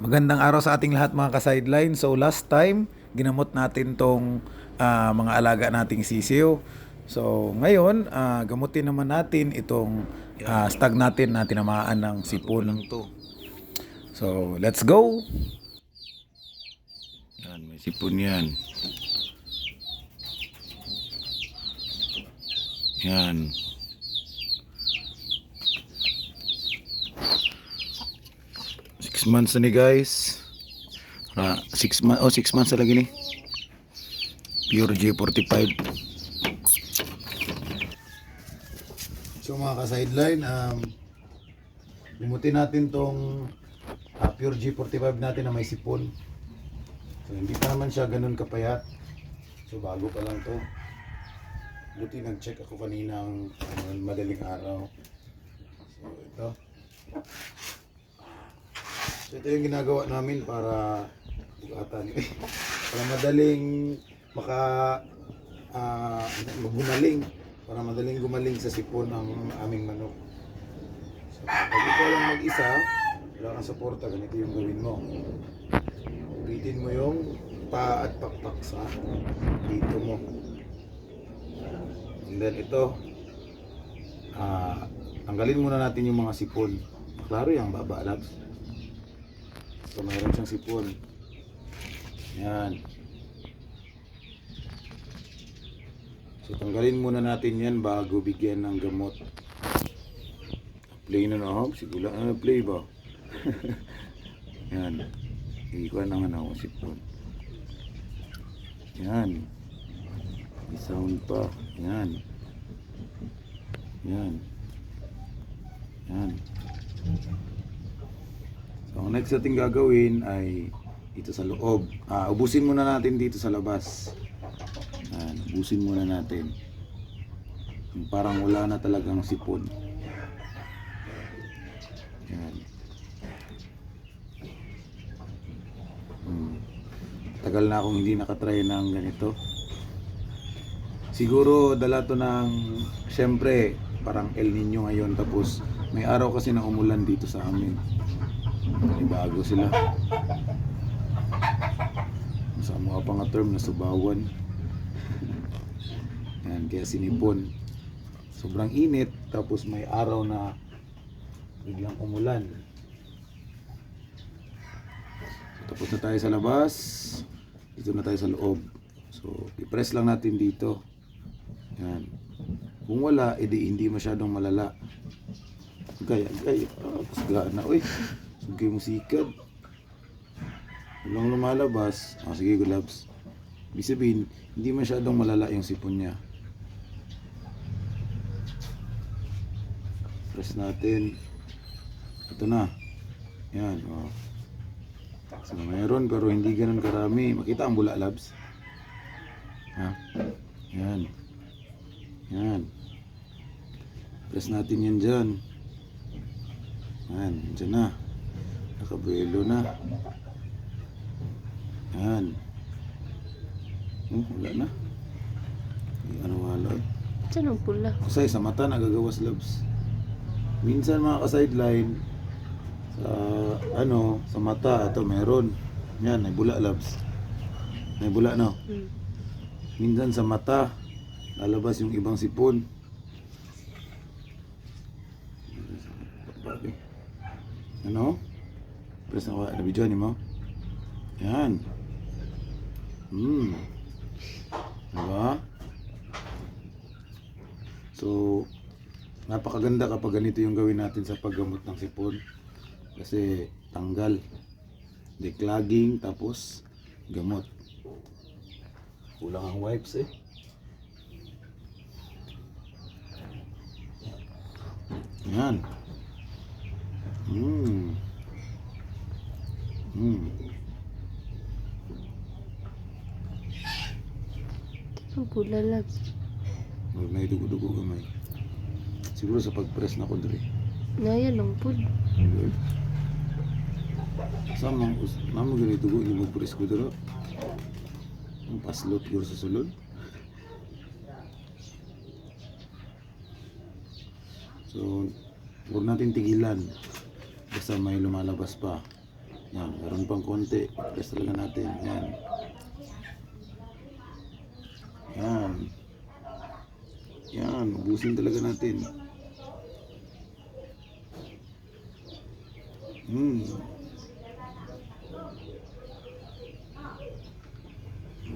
Magandang araw sa ating lahat mga ka-sideline. So last time, ginamot natin tong ah, mga alaga nating sisiw. So ngayon, ah, gamutin naman natin itong ah, stag natin na tinamaan ng sipon ng to. So let's go! Yan, may sipon yan. Yan. Months na ni guys. Ah, six months, oh six months na lagi ni. Pure J45. So mga ka-sideline, um, limutin natin tong ah, Pure G45 natin na may sipon. So hindi pa naman siya ganun kapayat. So bago pa lang to. Buti nag-check ako kaninang ano, madaling araw. So ito. So ito yung ginagawa namin para bugatan. para madaling maka ah, gumaling para madaling gumaling sa sipon ang aming manok. So, pag ikaw lang mag-isa, wala kang suporta, ganito yung gawin mo. Ulitin mo yung pa at pakpak sa dito mo. And then ito, ah, tanggalin muna natin yung mga sipon. Klaro yung baba, labs. So, mayroon siyang sipon. Yan. So tanggalin muna natin yan bago bigyan ng gamot. Play na na ako. Siguro ano play ba? yan. Ikuha naman ako sipon. Yan. Sound pa. Yan. Yan. Yan. So ang next natin gagawin ay dito sa loob. Ah, ubusin muna natin dito sa labas. Yan, ubusin muna natin. Yung parang wala na talagang sipon. Yan. Hmm. Tagal na akong hindi nakatry ng ganito. Siguro dala to ng, syempre, parang El Nino ngayon. Tapos may araw kasi na umulan dito sa amin. Bago sila. Sa mga pang term na subawan. Yan, kaya sinipon. Sobrang init, tapos may araw na biglang umulan. So, tapos na tayo sa labas. Dito na tayo sa loob. So, i-press lang natin dito. Yan. Kung wala, edi hindi masyadong malala. Gaya, gaya. Ah, kusga na. Uy, sugay mo sikad. Walang lumalabas. Ah, sige, good labs. Ibig sabihin, hindi masyadong malala yung sipon niya. Press natin. Ito na. Yan. Oh. So, mayroon pero hindi ganun karami. Makita ang bula labs. Ha? Yan. Yan. Press natin yan dyan. Yan. Dyan na. Nakabuelo na. Yan. Oh, wala na. Hindi ano wala. Saan ang pula? Kasi sa mata nagagawas labs. Minsan mga ka-sideline sa ano, sa mata ito meron. Yan, may bula labs. May bula no. Hmm. Minsan sa mata lalabas yung ibang sipon. Ano? Press na wala na video ni mo. Yan. Hmm. Diba? So, napakaganda kapag ganito yung gawin natin sa paggamot ng sipon. Kasi tanggal. Declogging, tapos gamot. Kulang ang wipes eh. Yan. Hmm. Ang pula labs. May- May dugo-dugo gamay. Siguro sa pag-press na ko dre. Naya lang pud. Ayun. Sama, mamo gani dugo ni mo press ko dre. Ang paslot ko sa sulod. So, huwag natin tigilan. Basta may lumalabas pa. Yan, meron pang konti. Press talaga natin. Yan. Yan. Yan, ubusin talaga natin. Hmm.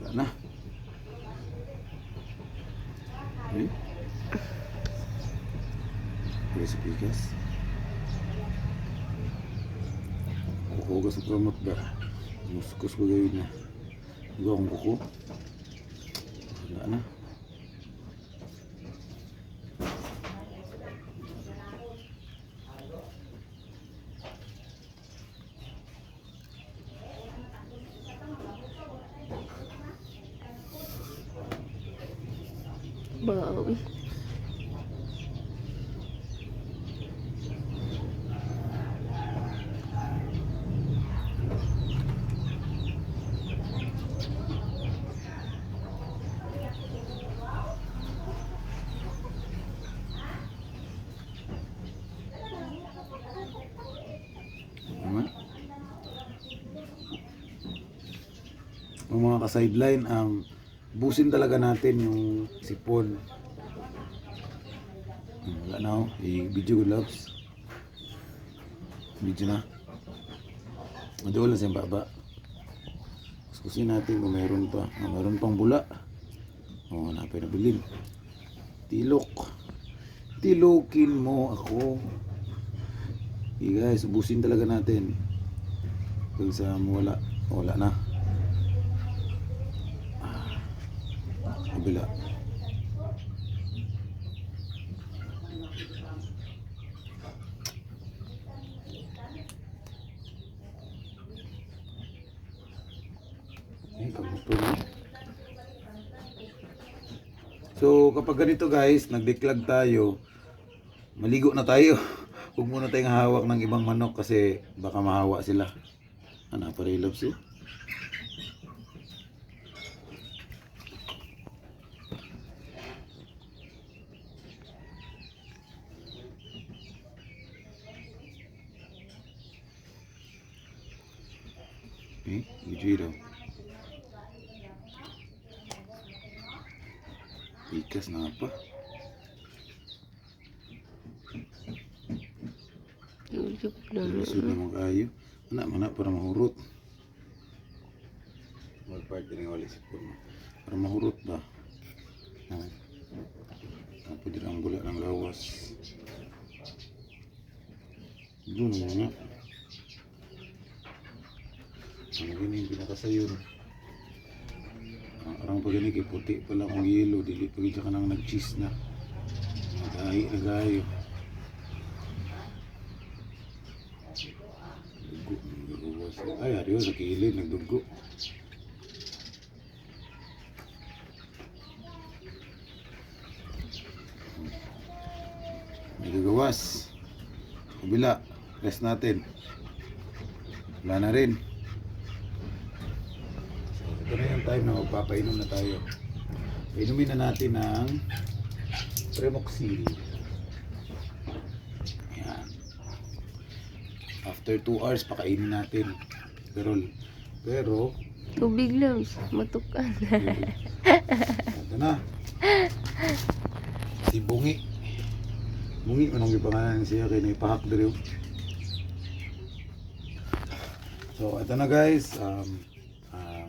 Wala na. Hmm? Recipe gas. Kamot ba? Muskus ko gawin na. Akong kuko. Wala na. Bawi. Ang mga ka-sideline, ang busin talaga natin yung sipon. Hmm, Wala na ako. I-video ko loves. Video na. Madoon lang sa baba. Kuskusin natin kung meron pa. Ah, meron pang bula. O, oh, napay na bilin. Tilok. Tilokin mo ako. Okay guys, ubusin talaga natin. Kung sa wala, wala na. Ah, Kabila. So, kapag ganito guys, nagdeklag tayo, maligo na tayo. Huwag muna tayong hawak ng ibang manok kasi baka mahawa sila. Ano, para loves eh. Eh, video daw. Ikas na pa. Yulyok na. Kayo. Anak, mana para mahurot. Mag-part din wali si Purma. Para mahurot ba? Ha? Tapos din ang bula ng lawas. Doon naman nga. Ano gini pinakasayon? Ang arang pag gani kay puti pa lang ang yelo. Dili pag ka nang nag-cheese na. Nagahi, nagayo. Dugo, nagawas. Ay, ariyo, sa kilid, nagdugo. May gagawas. Kabila, rest natin. Wala na rin. So, ito na yung time na magpapainom na tayo. Inumin na natin ng Premoxil. Ayan. After 2 hours, pakainin natin. Pero, pero, Tubig lang. Matukan. ito na. Si Bungi. Bungi, anong ipangalan siya kay naipahak dito. So, ito na guys. Um,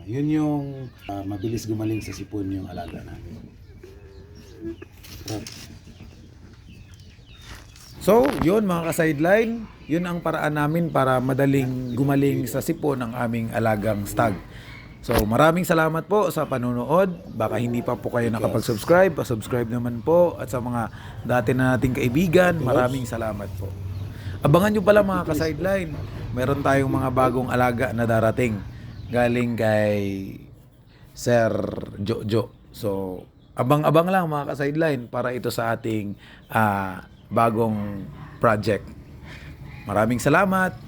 yun yung ah, mabilis gumaling sa sipon yung alaga namin. So, yun mga ka-sideline, yun ang paraan namin para madaling gumaling sa sipon ng aming alagang stag. So, maraming salamat po sa panonood. Baka hindi pa po kayo nakapag-subscribe, pa-subscribe naman po. At sa mga dati na nating kaibigan, maraming salamat po. Abangan nyo pala mga ka-sideline, meron tayong mga bagong alaga na darating galing kay Sir Jojo. So, abang-abang lang mga ka-sideline para ito sa ating ah, bagong project. Maraming salamat.